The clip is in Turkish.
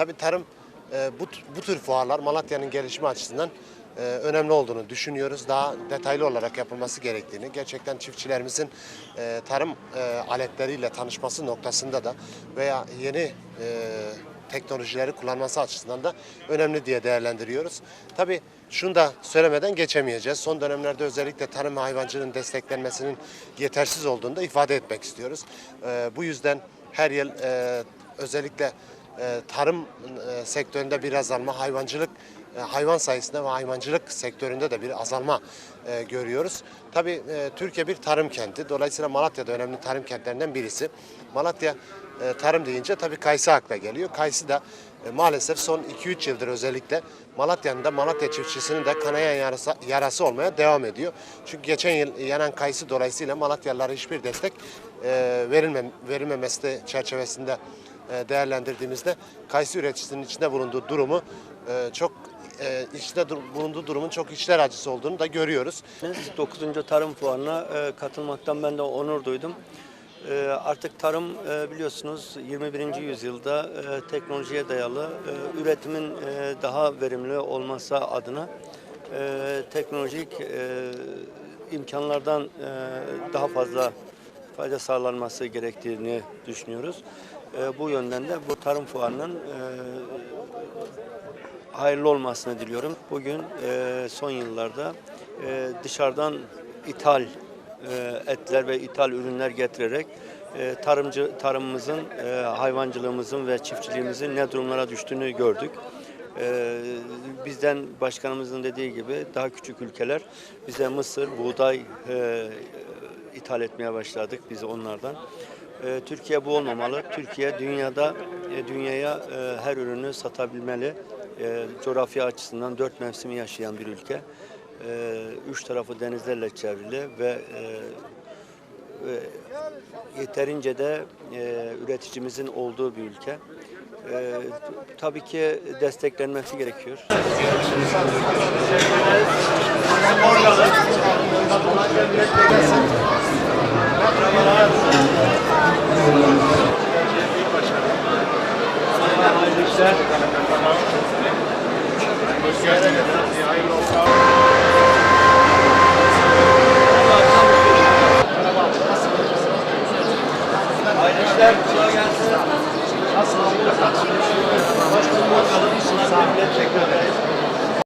Tabii tarım e, bu, bu tür fuarlar Malatya'nın gelişimi açısından e, önemli olduğunu düşünüyoruz. Daha detaylı olarak yapılması gerektiğini, gerçekten çiftçilerimizin e, tarım e, aletleriyle tanışması noktasında da veya yeni e, teknolojileri kullanması açısından da önemli diye değerlendiriyoruz. Tabii şunu da söylemeden geçemeyeceğiz. Son dönemlerde özellikle tarım ve hayvancılığın desteklenmesinin yetersiz olduğunu da ifade etmek istiyoruz. E, bu yüzden her yıl e, özellikle tarım e, sektöründe bir azalma, hayvancılık e, hayvan sayısında ve hayvancılık sektöründe de bir azalma e, görüyoruz. Tabii Türkiye bir tarım kenti. Dolayısıyla Malatya da önemli tarım kentlerinden birisi. Malatya tarım deyince tabii kayısı akla geliyor. Kayısı da maalesef son 2-3 yıldır özellikle Malatya'nın da Malatya çiftçisinin de kanayan yarası, yarası olmaya devam ediyor. Çünkü geçen yıl yanan kayısı dolayısıyla Malatyalılara hiçbir destek e, verilmem, verilmemesi de çerçevesinde değerlendirdiğimizde kayısı üreticisinin içinde bulunduğu durumu e, çok e, içinde dur- bulunduğu durumun çok içler acısı olduğunu da görüyoruz. 9. Tarım Fuarı'na e, katılmaktan ben de onur duydum. E, Artık tarım e, biliyorsunuz 21. yüzyılda e, teknolojiye dayalı e, üretimin e, daha verimli olması adına e, teknolojik e, imkanlardan e, daha fazla fayda sağlanması gerektiğini düşünüyoruz. E, Bu yönden de bu tarım fuarının e, hayırlı olmasını diliyorum. Bugün e, son yıllarda e, dışarıdan ithal e, etler ve ithal ürünler getirerek e, tarımcı tarımımızın, e, hayvancılığımızın ve çiftçiliğimizin ne durumlara düştüğünü gördük. E, bizden başkanımızın dediği gibi daha küçük ülkeler bize mısır, buğday e, ithal etmeye başladık biz onlardan. E, Türkiye bu olmamalı. Türkiye dünyada e, dünyaya e, her ürünü satabilmeli. E, coğrafya açısından dört mevsimi yaşayan bir ülke. Üç tarafı denizlerle çevrili ve yeterince de üreticimizin olduğu bir ülke. E, tabii ki desteklenmesi gerekiyor. Hoş geldiniz. Hayırlı olsun. işler. Nasılsınız? Hoş bulduk. Sağ olun. Teşekkür ederiz.